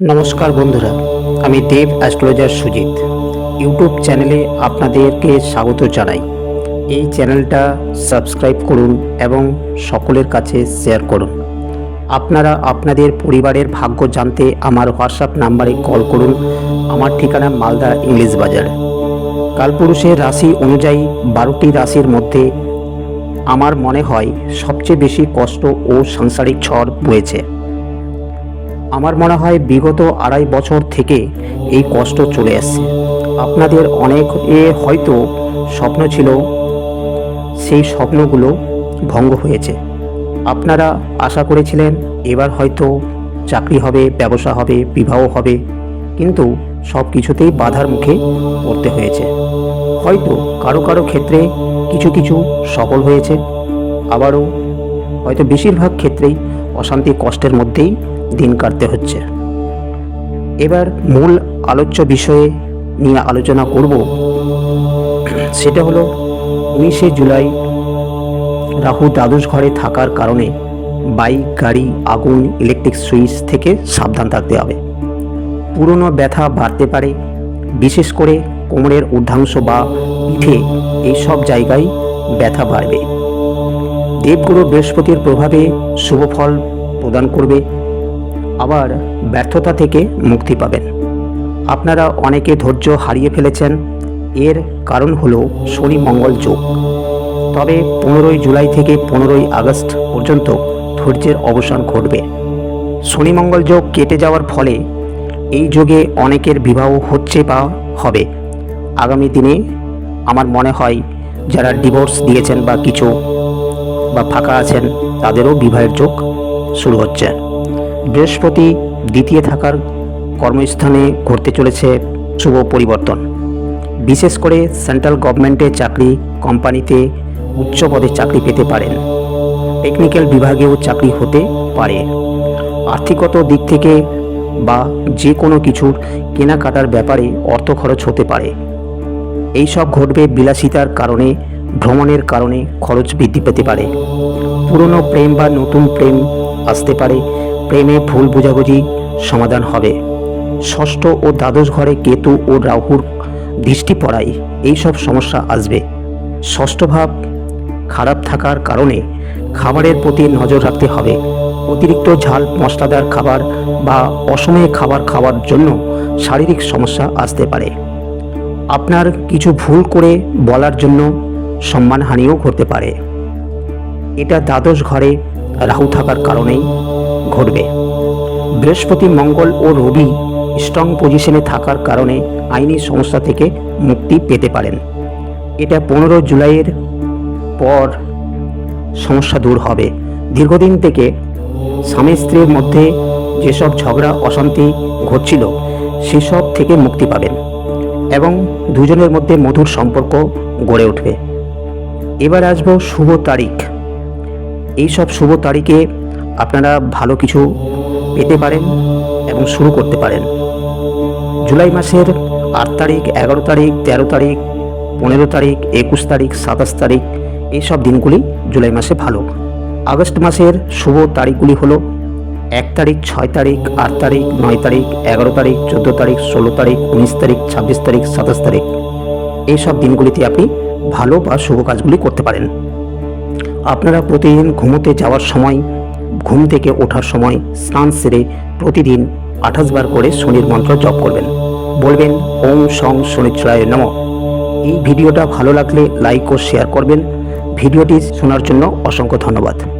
নমস্কার বন্ধুরা, আমি দেব অ্যাস্ট্রোলজার সুজিত। ইউটিউব চ্যানেলে আপনাদেরকে স্বাগত জানাই। এই চ্যানেলটা সাবস্ক্রাইব করুন এবং সকলের কাছে শেয়ার করুন। আপনারা আপনাদের পরিবারের ভাগ্য জানতে আমার হোয়াটসঅ্যাপ নাম্বারে কল করুন। আমার ঠিকানা মালদা ইংলিশ বাজার। কালপুরুষের রাশি অনুযায়ী বারোটি রাশির মধ্যে আমার মনে হয় সবচেয়ে বেশি কষ্ট ও সাংসারিক ঝড় বয়েছে। আমার মনে হয় বিগত আড়াই বছর থেকে এই কষ্ট চলে আসছে। আপনাদের অনেক এ হয়তো স্বপ্ন ছিল, সেই স্বপ্নগুলো ভঙ্গ হয়েছে। আপনারা আশা করেছিলেন এবার হয়তো চাকরি হবে, ব্যবসা হবে, বিবাহ হবে, কিন্তু সব কিছুতেই বাধার মুখে পড়তে হয়েছে। হয়তো কারও কারও ক্ষেত্রে কিছু কিছু সফল হয়েছে, আবারও হয়তো বেশিরভাগ ক্ষেত্রেই অশান্তি কষ্টের মধ্যেই দিন কাটতে হচ্ছে। এবার মূল আলোচ্য বিষয়ে নিয়ে আলোচনা করব। সেটা হলো উনিশে জুলাই রাহু দ্বাদশ ঘরে থাকার কারণে বাইক, গাড়ি, আগুন ইলেকট্রিক সুইচ থেকে সাবধান থাকতে হবে। পুরনো ব্যথা বাড়তে পারে, বিশেষ করে কোমরের ঊর্ধ্বাংশ বা পিঠে এইসব জায়গায় ব্যথা বাড়বে। দেবগুরু বৃহস্পতির প্রভাবে শুভ ফল প্রদান করবে। আবার ব্যর্থতা থেকে মুক্তি পাবেন। আপনারা অনেকে ধৈর্য হারিয়ে ফেলেছেন। এর কারণ হলো শনি মঙ্গল যোগ। তবে পনেরোই জুলাই থেকে পনেরোই আগস্ট পর্যন্ত ধৈর্যের অবসান ঘটবে। শনি মঙ্গল যোগ কেটে যাওয়ার ফলে এই যোগে অনেকের বিবাহ হচ্ছে বা হবে। আগামী দিনে আমার মনে হয় যারা ডিভোর্স দিয়েছেন বা কিছু বা ফাঁকা আছেন তাদেরও বিবাহের যোগ শুরু হচ্ছে। বৃহস্পতি দ্বিতীয় থাকার কর্মস্থানে ঘটতে চলেছে শুভ পরিবর্তন। বিশেষ করে সেন্ট্রাল গভর্নমেন্টের চাকরি কোম্পানিতে উচ্চ পদে চাকরি পেতে পারেন। টেকনিক্যাল বিভাগেও চাকরি হতে পারে। আর্থিকগত দিক থেকে বা যে কোনো কিছুর কেনাকাটার ব্যাপারে অর্থ খরচ হতে পারে। এই সব ঘটবে বিলাসিতার কারণে, ভ্রমণের কারণে খরচ বৃদ্ধি পেতে পারে। পুরনো প্রেম বা নতুন প্রেম আসতে পারে প্রেমে ভুল বোঝাবুঝি সমাধান হবে। ষষ্ঠ ও দ্বাদশ ঘরে কেতু ও রাহুর দৃষ্টি পড়ায় এইসব সমস্যা আসবে। ষষ্ঠ ভাব, খারাপ থাকার কারণে খাবারের প্রতি নজর রাখতে হবে। অতিরিক্ত ঝাল, মশলাদার খাবার বা অসময়ে খাবার খাওয়ার জন্য শারীরিক সমস্যা আসতে পারে। আপনার কিছু ভুল করে বলার জন্য সম্মানহানিও ঘটতে পারে। এটা দ্বাদশ ঘরে রাহু থাকার কারণেই ঘটবে। বৃহস্পতি, মঙ্গল ও রবি স্ট্রং পজিশনে থাকার কারণে আইনি সমস্যা থেকে মুক্তি পেতে পারেন। এটা পনেরো জুলাইয়ের পর সমস্যা দূর হবে। দীর্ঘদিন থেকে স্বামী স্ত্রীর মধ্যে যেসব ঝগড়া, অশান্তি ঘটছিল, সেসব থেকে মুক্তি পাবেন এবং দুজনের মধ্যে মধুর সম্পর্ক গড়ে উঠবে। এবার আসব শুভ তারিখ। এইসব শুভ তারিখে আপনারা ভালো কিছু পেতে পারেন এবং শুরু করতে পারেন। জুলাই মাসের আট তারিখ, এগারো তারিখ, তেরো তারিখ, পনেরো তারিখ, একুশ তারিখ, সাতাশ তারিখ এই সব দিনগুলি জুলাই মাসে ভালো। আগস্ট মাসের শুভ তারিখগুলি হলো এক তারিখ, ছয় তারিখ, আট তারিখ, নয় তারিখ, এগারো তারিখ, চোদ্দ তারিখ, ষোলো তারিখ, উনিশ তারিখ, ছাব্বিশ তারিখ, সাতাশ তারিখ। এই সব দিনগুলিতে আপনি ভালো বা শুভ কাজগুলি করতে পারেন। আপনারা প্রতিদিন ঘুমোতে যাওয়ার সময় ঘুম থেকে ওঠার সময় স্নান সেরে প্রতিদিন আঠাশ বার করে শনির মন্ত্র জপ করবেন। বলবেন, ওম সং শনিশ্চরায় নম। এই ভিডিওটা ভালো লাগলে লাইক ও শেয়ার করবেন। ভিডিওটি শোনার জন্য অসংখ্য ধন্যবাদ।